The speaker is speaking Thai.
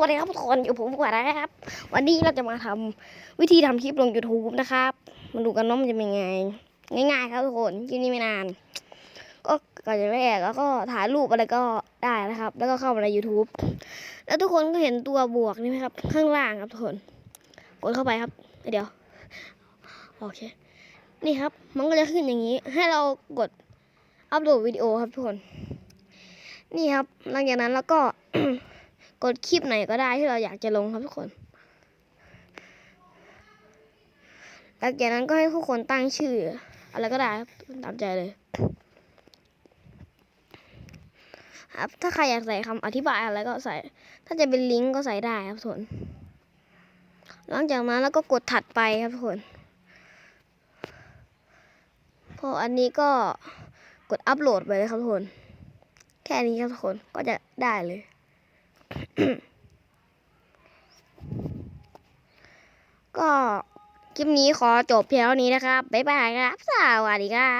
วัสดีครับทุกคนอยู่ผมกว่านะครับ วันนี้เราจะมาทำวิธีทำคลิปลง YouTube นะครับ มาดูกันว่ามันจะเป็นไง ง่ายๆ ครับทุกคนคลิปนี้ไม่นาน ก็ก่อนจะแรกแล้วก็ถ่ายรูปอะไรก็ได้นะครับ แล้วก็เข้ามาใน YouTube แล้วทุกคนก็เห็นตัวบวกนี่ไหมครับ ข้างล่างครับทุกคนกดเข้าไปครับ เดี๋ยวโอเค นี่ครับ มันก็จะขึ้นอย่างนี้ ให้เรากดอัปโหลดวิดีโอครับทุกคน นี่ครับ หลังจากนั้นแล้วก็ กดคลิปไหนก็ได้ที่เราอยากจะลงครับทุกคน หลังจากนั้นก็ให้ทุกคนตั้งชื่อ อะไรก็ได้ตามใจเลย ครับ ถ้าใครอยากใส่คำอธิบายอะไรก็ใส่ ถ้าจะเป็นลิงก์ก็ใส่ได้ครับทุกคน หลังจากนั้นแล้วก็กดถัดไปครับทุกคน พออันนี้ก็กดอัปโหลดไปเลยครับทุกคน แค่นี้ครับทุกคน ก็จะได้เลย ก็คลิปนี้ขอจบเพียงเท่านี้นะครับ บ๊ายบายครับ สวัสดีครับ